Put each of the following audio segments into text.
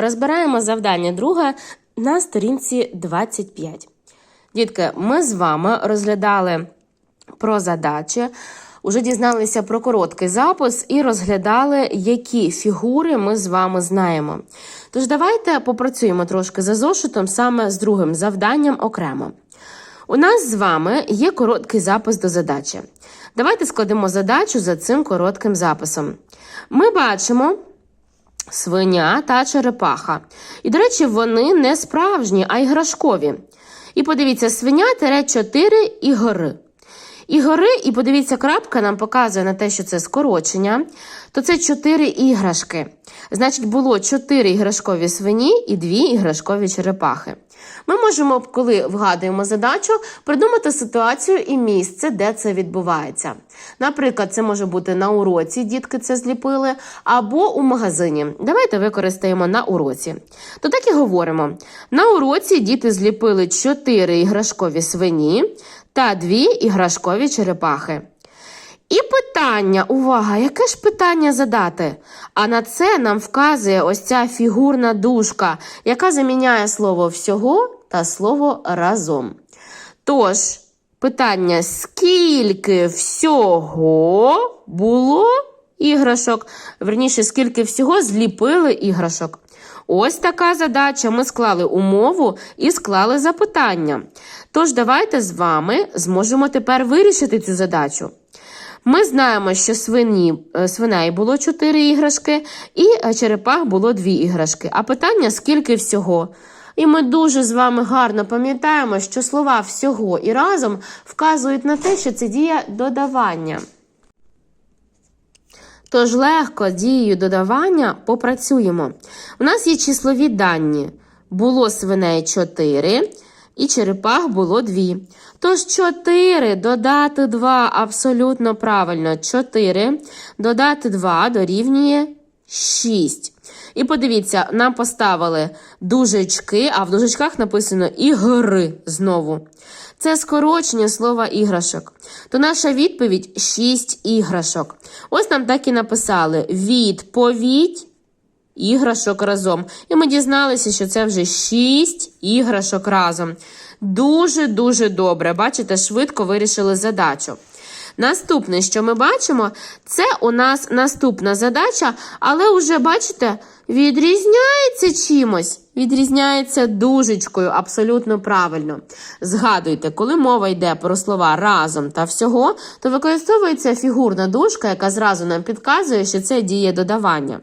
Розбираємо завдання друге на сторінці 25. Дітки, ми з вами розглядали про задачі, уже дізналися про короткий запис і розглядали, які фігури ми з вами знаємо. Тож давайте попрацюємо трошки за зошитом саме з другим завданням окремо. У нас з вами є короткий запис до задачі. Давайте складемо задачу за цим коротким записом. Ми бачимо свиня та черепаха. І, до речі, вони не справжні, а іграшкові. І подивіться, свиня тере 4 і гори. І гори, і подивіться, крапка нам показує на те, що це скорочення, то це 4 іграшки. Значить, було 4 іграшкові свині і 2 іграшкові черепахи. Ми можемо, коли вгадуємо задачу, придумати ситуацію і місце, де це відбувається. Наприклад, це може бути на уроці, дітки це зліпили, або у магазині. Давайте використаємо на уроці. То так і говоримо: на уроці діти зліпили 4 іграшкові свині та 2 іграшкові черепахи. І питання, увага, яке ж питання задати? А на це нам вказує ось ця фігурна дужка, яка заміняє слово всього та слово разом. Тож, питання: скільки всього було іграшок? Верніше, скільки всього зліпили іграшок? Ось така задача. Ми склали умову і склали запитання. Тож, давайте з вами зможемо тепер вирішити цю задачу. Ми знаємо, що свині, е, свиней було 4 іграшки, і е, черепах було 2 іграшки. А питання скільки всього? І ми дуже з вами гарно пам'ятаємо, що слова всього і разом вказують на те, що це дія додавання. Тож легко дією додавання попрацюємо. У нас є числові дані. Було свиней 4, і черепах було 2. Тож 4 додати 2 абсолютно правильно. 4 додати 2 дорівнює 6. І подивіться, нам поставили дужечки, а в дужечках написано ігри знову. Це скорочення слова іграшок. То наша відповідь 6 іграшок. Ось нам так і написали: відповідь іграшок разом. І ми дізналися, що це вже 6 іграшок разом. Дуже-дуже добре. Бачите, швидко вирішили задачу. Наступне, що ми бачимо, це у нас наступна задача, але вже, бачите, відрізняється чимось. Відрізняється дужечкою, абсолютно правильно. Згадуйте, коли мова йде про слова разом та всього, то використовується фігурна дужка, яка зразу нам підказує, що це діє додавання.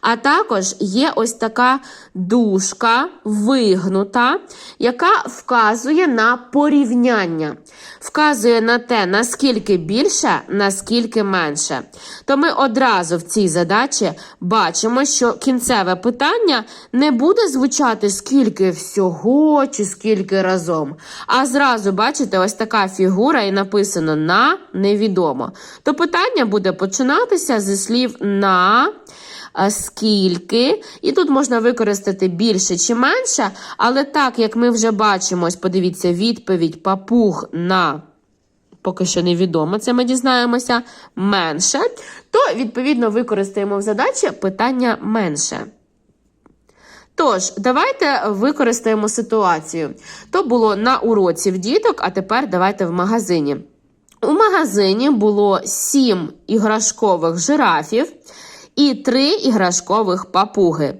А також є ось така дужка вигнута, яка вказує на порівняння, вказує на те, наскільки більше, наскільки менше. То ми одразу в цій задачі бачимо, що кінцеве питання не буде звучати скільки всього чи скільки разом. А зразу, бачите, ось така фігура і написано на невідомо. То питання буде починатися зі слів на скільки. І тут можна використати більше чи менше, але так, як ми вже бачимо, ось подивіться, відповідь папуг на. Поки що невідомо, це ми дізнаємося менше, то, відповідно, використаємо в задачі питання менше. Тож, давайте використаємо ситуацію. То було на уроці в діток, а тепер давайте в магазині. У магазині було 7 іграшкових жирафів і три іграшкових папуги.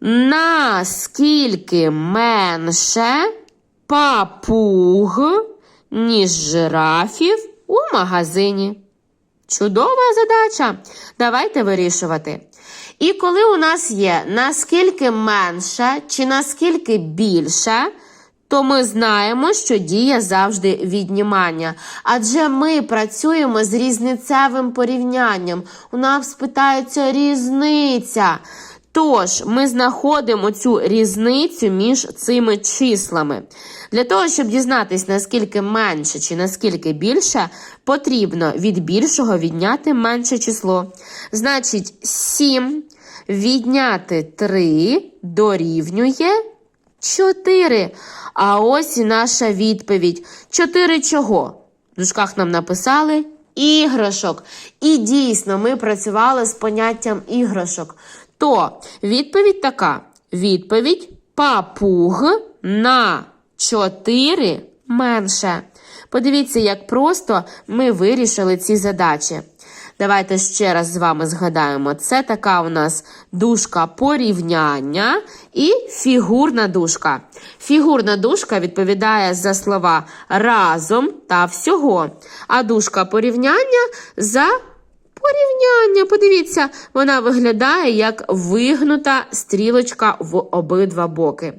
Наскільки менше папуг, ніж жирафів у магазині? Чудова задача. Давайте вирішувати. І коли у нас є наскільки менше чи наскільки більше, то ми знаємо, що діє завжди віднімання. Адже ми працюємо з різницевим порівнянням. У нас питається різниця. Тож, ми знаходимо цю різницю між цими числами. Для того, щоб дізнатися, наскільки менше чи наскільки більше, потрібно від більшого відняти менше число. Значить, 7 відняти 3 дорівнює 4. А ось і наша відповідь. 4 чого? В дужках нам написали іграшок. І дійсно, ми працювали з поняттям іграшок. то відповідь така: відповідь папуг на 4 менше. Подивіться, як просто ми вирішили ці задачі. Давайте ще раз з вами згадаємо. Це така у нас дужка порівняння і фігурна дужка. Фігурна дужка відповідає за слова разом та всього, а дужка порівняння за порівняння. Подивіться, вона виглядає як вигнута стрілочка в обидва боки.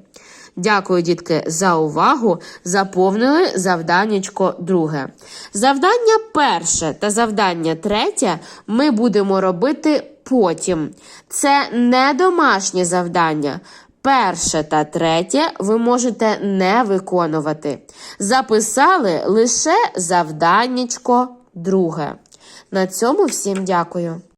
Дякую, дітки, за увагу. Заповнили завданнячко друге. Завдання перше та завдання третє ми будемо робити потім. Це не домашнє завдання. Перше та третє ви можете не виконувати. Записали лише завданнячко друге. На цьому всім дякую.